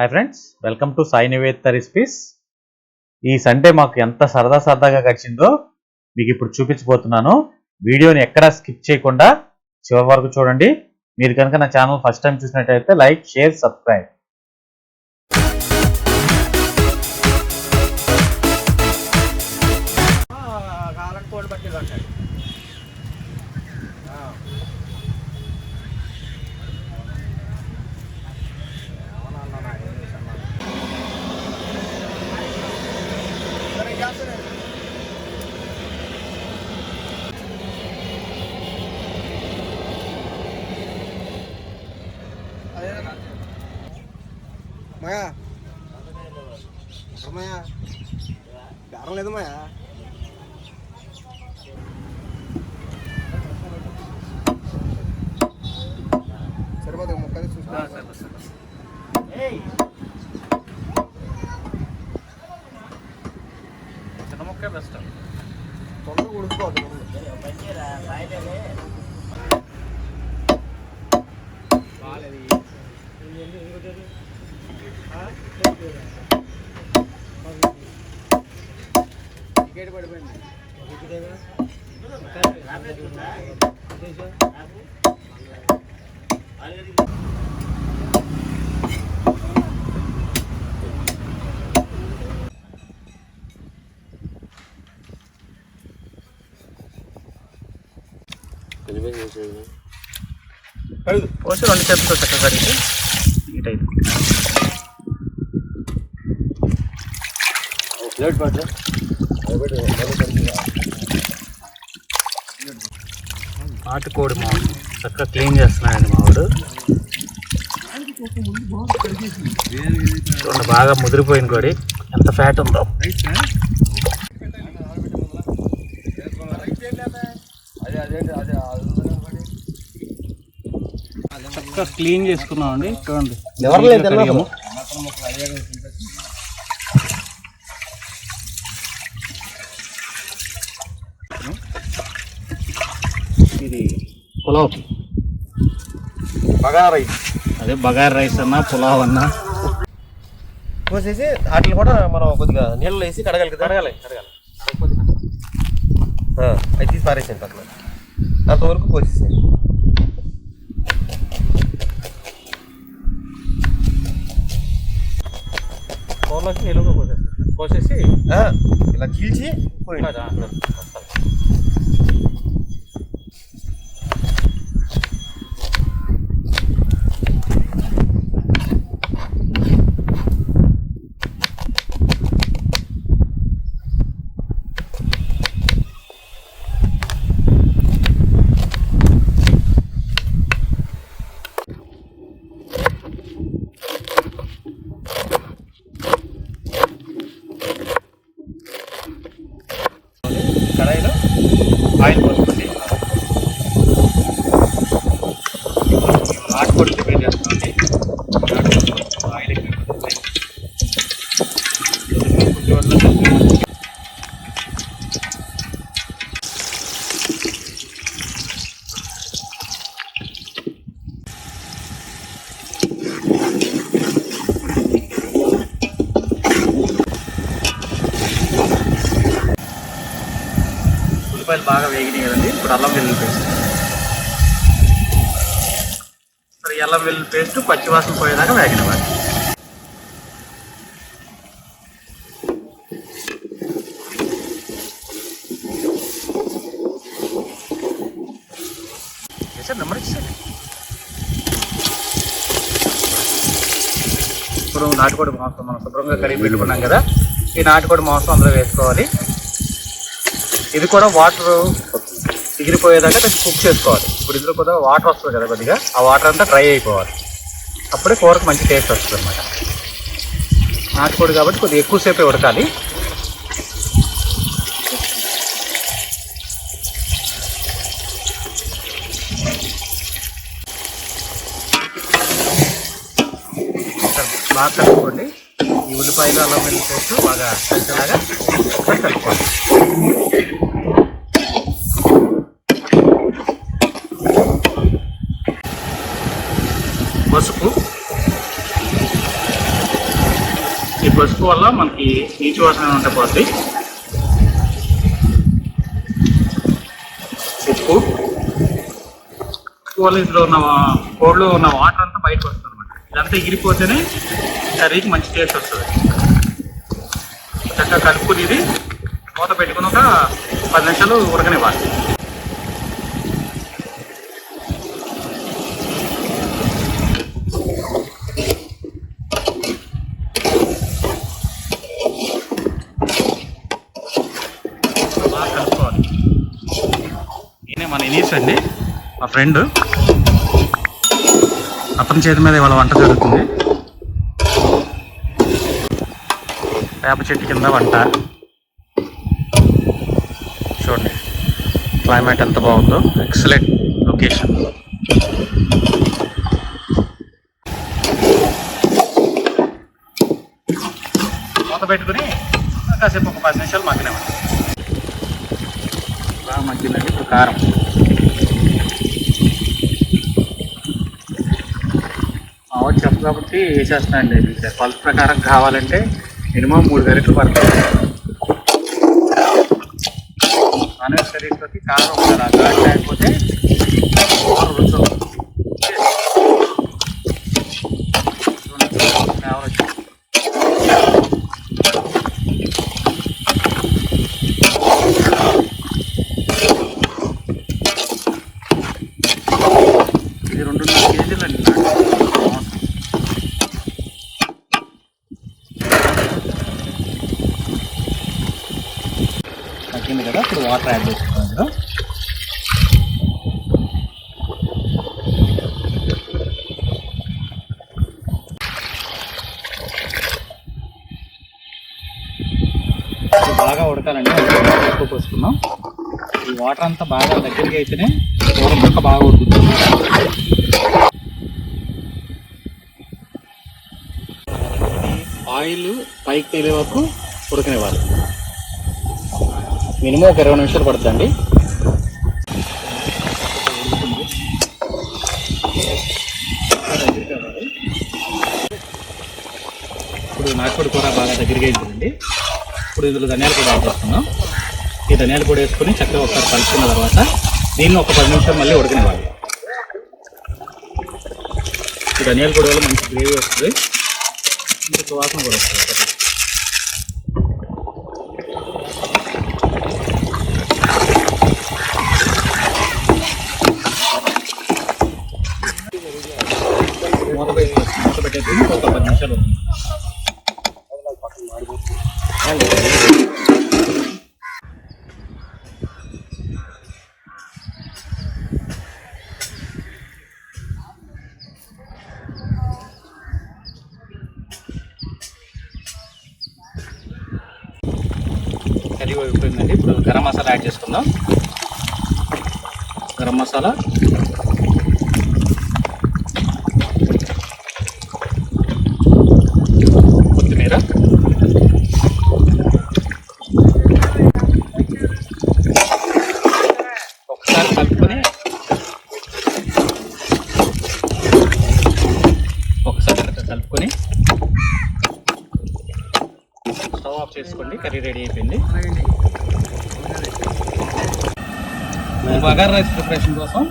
Hi friends welcome to Sai Nivedita recipes ఈ Sunday మాకు ఎంత సరదా సరదాగా గడిచిందో మీకు ఇప్పుడు చూపించబోతున్నాను. వీడియోని ఎక్కడా స్కిప్ చేయకుండా చివరి వరకు చూడండి. మీరు కనుక నా ఛానల్ ఫస్ట్ టైం చూసినట్టయితే లైక్ షేర్ సబ్స్క్రైబ్ మాయా మాయా బేరం లేదు మాయా. సరిపోతుంది ముక్కలు చూసుకున్నా చిన్న ముక్కే బెస్ట్ టికెట్ పడిపోయింది పోసి రెండు చేతులతో చక్కగా కడిగి నీట్ అయితే ప్లేట్ పట్టు నాటుకోడి మాంసం చక్కగా క్లీన్ చేస్తున్నాడండి మావాడు చూడండి బాగా ముదిరిపోయిన కోడి. ఎంత ఫ్యాట్ ఉందో. అదే అదే అదే చక్కగా క్లీన్ చేసుకున్నాం అండి చూడండి ఎవరు లేదు పులావ్. బగారా రైస్. అదే బగార్ రైస్ అన్నా పులావ్ అన్నా. పోసేసి వాటిని కూడా మనం కొద్దిగా నీళ్ళు వేసి కడగాలి కదా? కడగాలి కడగాలి. అవి తీసి పారేసాను పక్కన. అంతవరకు పోసేస్తాం పోసేసి ఇలా చీల్చి పోయింది అదా, వస్తాం. కడాయిలో ఆయిల్ పోసుకోండి నాటుకోడి ప్రిపేర్ చేస్తామండి నాటుకోడి ఆయిల్ ఎక్కువ పోతుంది. కొంచెం వల్ల ఉల్లిపాయలు బాగా వేగినాయి కదండి. ఇప్పుడు అల్లం వెల్లుల్లి పేస్ట్. సరే అల్లం వెల్లుల్లి పేస్ట్ పచ్చివాసన పోయేదాకా వేగినవ్వాలి వేసారు నెమ్మది ఇప్పుడు నాటుకోడి మాంసం మనం శుభ్రంగా కడిగి పెట్టుకున్నాం కదా. ఈ నాటుకోడి మాంసం అందులో వేసుకోవాలి. ఇది కూడా వాటర్ ఎగిరిపోయేదాకా కొంచెం కుక్ చేసుకోవాలి. ఇప్పుడు ఇందులో కూడా వాటర్ వస్తుంది కదా కొద్దిగా ఆ వాటర్ అంతా డ్రై అయిపోవాలి. అప్పుడే కూరకు మంచి టేస్ట్ వస్తుంది అనమాట నాటుకోడు కాబట్టి కొద్దిగా ఎక్కువసేపే ఉడకాలి. బాగా కలుపుకోండి. ఈ ఉల్లిపాయలు అల్లం వెళ్ళిపోతూ బాగా కలిసేలాగా కలుపుకోండి. పసుపు. ఈ పసుపు వల్ల మనకి నీచు వాసన ఉంటే ఉప్పు. ఉప్పు వల్ల ఇందులో ఉన్న కోడ్లో ఉన్న వాటర్ అంతా బయటకు వస్తుంది అనమాట ఇదంతా ఎగిరిపోతేనే కర్రీకి మంచి టేస్ట్ వస్తుంది. చక్కగా కలుపుకుని ఇది మూత పెట్టుకుని ఒక పది నిమిషాలు ఉడకనివ్వాలి. మన ఇనీస్ అండి మా ఫ్రెండ్. అతని చేతి మీద ఇవాళ వంట జరుగుతుంది. వేప చెట్టు కింద వంట. చూడండి. క్లైమేట్ ఎంత బాగుందో. ఎక్సలెంట్ లొకేషన్ మూత పెట్టుకుని కాసేపు ఒక పది నిమిషాలు మగ్గనివ్వండి బాగా మగ్గిందండి ఇప్పుడు కారం. చెప్పు కాబట్టి వేసేస్తున్నాండి ఇది కొలత ప్రకారం కావాలంటే మినిమం మూడు గరిటలు పడతాయి నాన్ వెజ్ కర్రీస్లోకి కారం ఉండాలి ఆ ఘాటు లేకపోతే కూర రుచి ఉండదు. చూడండి, ఫ్లేవర్ వచ్చింది. ఇది రెండున్నర కేజీలు అండి తగ్గింది కదా ఇప్పుడు వాటర్ యాడ్ చేసుకుంటాం బాగా ఉడకాలండి. ఎక్కువ పోసుకున్నాం ఈ వాటర్ అంతా బాగా దగ్గరికి అయితేనే కూర ముక్క బాగా ఉడుకుతుంది. ఆయిల్ పైకి తేలే వరకు ఉడకనివ్వాలి. మినిమం ఒక ఇరవై నిమిషాలు పడుతుందండి. ఇప్పుడు నాటుకోడి కూర బాగా దగ్గరికి అయిందండి ఇప్పుడు ఇందులో ధనియాలు కూడా యాడ్ చేస్తున్నాం. ఈ ధనియాలు పొడి వేసుకొని చక్కగా ఒకసారి కలుపుకున్న తర్వాత దీన్ని ఒక పది నిమిషాలు మళ్ళీ ఉడకనివ్వాలి. ఈ ధనియాల పొడి వల్ల మంచి గ్రేవీ వస్తుంది. ఇంకా వాసన కూడా వస్తుంది మూత పెట్టి మూత పెట్టేసి ఒక పది నిమిషాలు అవుతుంది. కర్రీ అయిపోయిందండి. ఇప్పుడు గరం మసాలా యాడ్ చేసుకుందాం. గరం మసాలా కొత్తిమీర ఒకసారి కలుపుకొని ఒకసారి కనుక కలుపుకొని స్టవ్ ఆఫ్ చేసుకోండి కర్రీ రెడీ అయిపోయింది. బగారా రైస్ ప్రిపరేషన్ కోసం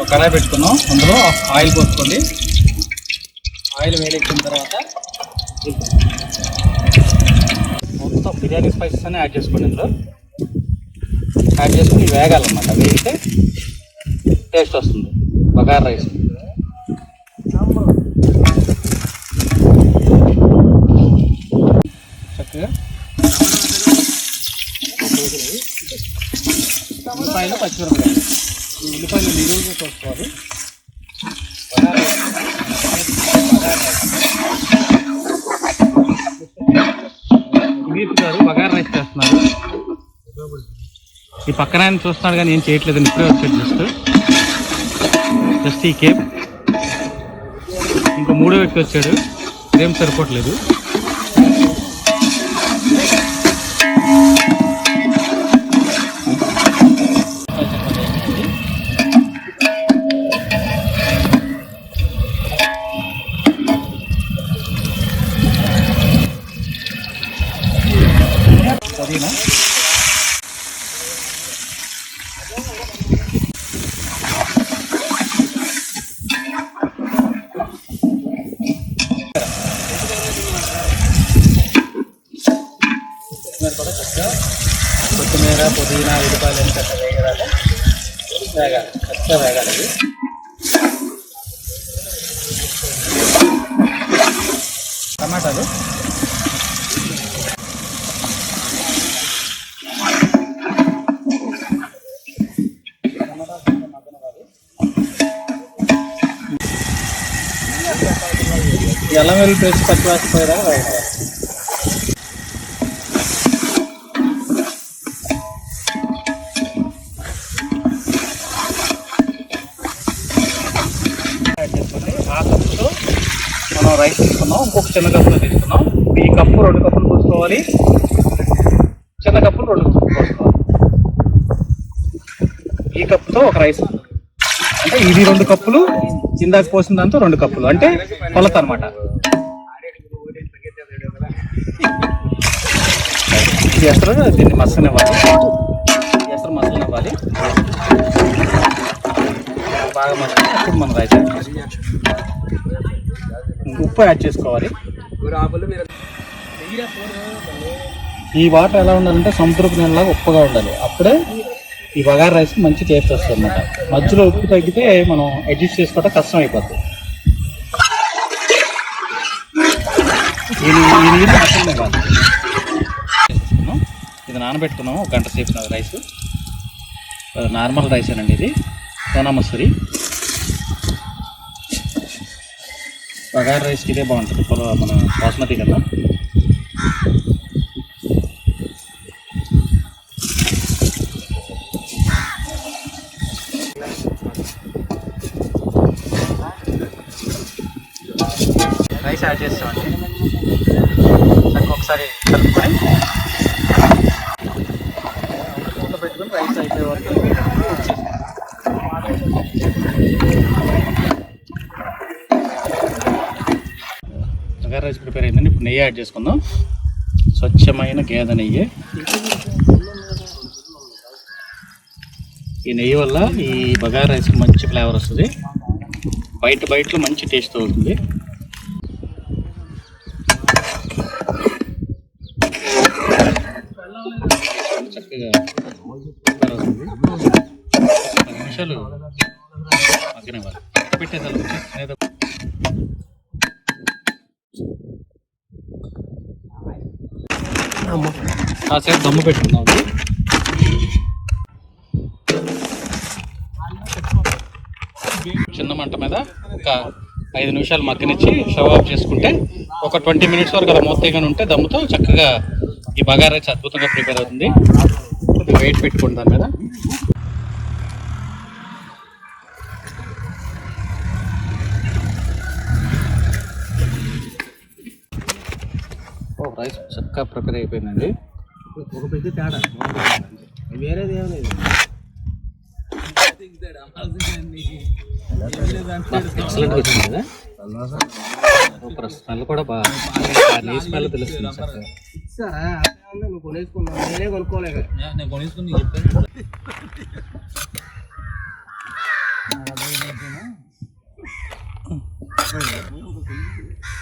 ఒక కడాయి పెట్టుకున్నాం. అందులో ఆయిల్ పోసుకోండి. ఆయిల్ వేడెక్కిన తర్వాత మొత్తం బిర్యానీ స్పైసెస్ అన్నీ యాడ్ చేసుకోండి ఇందులో. యాడ్ చేసుకుని వేగాలన్నమాట. వేగితే టేస్ట్ వస్తుంది. బగారా రైస్ చక్కగా ఉల్లిపాయలు పచ్చిమిరపకాయలు. ఈ ఉల్లిపాయలు నిలువుగా కోసుకోవాలి బగారా గారు బగారా రైస్ చేస్తున్నారు. ఈ పక్కన ఆయన చూస్తున్నాడు కానీ ఏం చేయట్లేదు ఇప్పుడే వచ్చాడు జస్ట్. జస్ట్ ఈ కేప్. ఇంకో మూడో వ్యక్తి వచ్చాడు. ఇదేం సరిపోవట్లేదు. కొత్తిమీర కూడా చక్కగా కొత్తిమీర పుదీనా ఉల్లిపాయలు ఎంత వేగరాలి వేగాలి చక్కగా వేగాలి ఇది టమాటాలు. ఈ అల్లం వెల్లుల్లి పేస్ట్ పచ్చి వాసిపోయేదాకా రైస్ తీసుకున్నాం ఇంకొక చిన్న కప్పులో తీసుకున్నాం. ఈ కప్పు రెండు కప్పులు పోసుకోవాలి. చిన్న కప్పులు రెండు కప్పులు పోసుకోవాలి. ఈ కప్పుతో ఒక రైస్ అంటే ఇది రెండు కప్పులు ఇందాక పోసిన దాంతో రెండు కప్పులు. అంటే కొలత అనమాట ఎసరు దీన్ని మసలనివ్వాలి. ఎసరు మసలనివ్వాలి. బాగా మసలు అప్పుడు మనం రైస్ ఉప్పు యాడ్ చేసుకోవాలి. ఈ వాటర్ ఎలా ఉండాలంటే సముద్రపు నీళ్ళలాగా ఉప్పుగా ఉండాలి. అప్పుడే ఈ బగారు రైస్ మంచి టేస్ట్ వస్తుంది అనమాట మధ్యలో ఉప్పు తగ్గితే మనం అడ్జస్ట్ చేసుకోవడం కష్టం అయిపోతుంది ఇది నానబెట్టుకున్నాము. ఒక గంట సేపు రైస్. నార్మల్ రైస్ అండి ఇది. సోనా మసూరి బగార్ రైస్కి ఇదే బాగుంటుంది? పొల మన బాస్మతి కదా? రైస్ యాడ్ చేస్తామండి. దానికి ఒకసారి కలుపుకొని మూత పెట్టుకొని రైస్ అయిపోయే వరకు కుక్ చేసుకోవాలి. బగారు రైస్ ప్రిపేర్ అయిందండి ఇప్పుడు నెయ్యి యాడ్ చేసుకుందాం. స్వచ్ఛమైన గేదె నెయ్యి. ఈ నెయ్యి వల్ల ఈ బగారు రైస్కి మంచి ఫ్లేవర్ వస్తుంది. బయట బయటలో మంచి టేస్ట్ అవుతుంది చక్కగా పది నిమిషాలు మగ్గనివ్వాలి పెట్టేసాలి కాసేపు దమ్ము పెట్టుకుందాం చిన్న మంట మీద ఒక ఐదు నిమిషాలు మగ్గనిచ్చి షవ్ ఆఫ్ చేసుకుంటే ఒక ట్వంటీ మినిట్స్ వరకు అలా మూతగానే ఉంటే దమ్ముతో చక్కగా ఈ బగారా అయితే అద్భుతంగా ప్రిపేర్ అవుతుంది. కొద్దిగా వెయిట్ పెట్టుకోండి దాని మీద. రైస్ చక్కగా ప్రిపేర్ అయిపోయిందండి. ఒక పెద్ద తేడా వేరేది ఏం లేదు. ఎక్సలెంట్ వచ్చింది కదా? సూపర్ స్మెల్ కూడా బాగా స్మెల్ తెలుస్తుంది నువ్వు కొనేసుకున్నావు. నేనే కొనేసుకుని చెప్పాను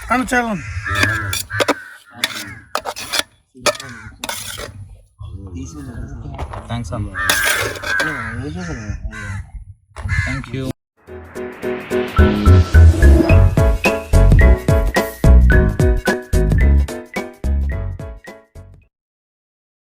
కానీ చాలా 上面。嗯，我就是。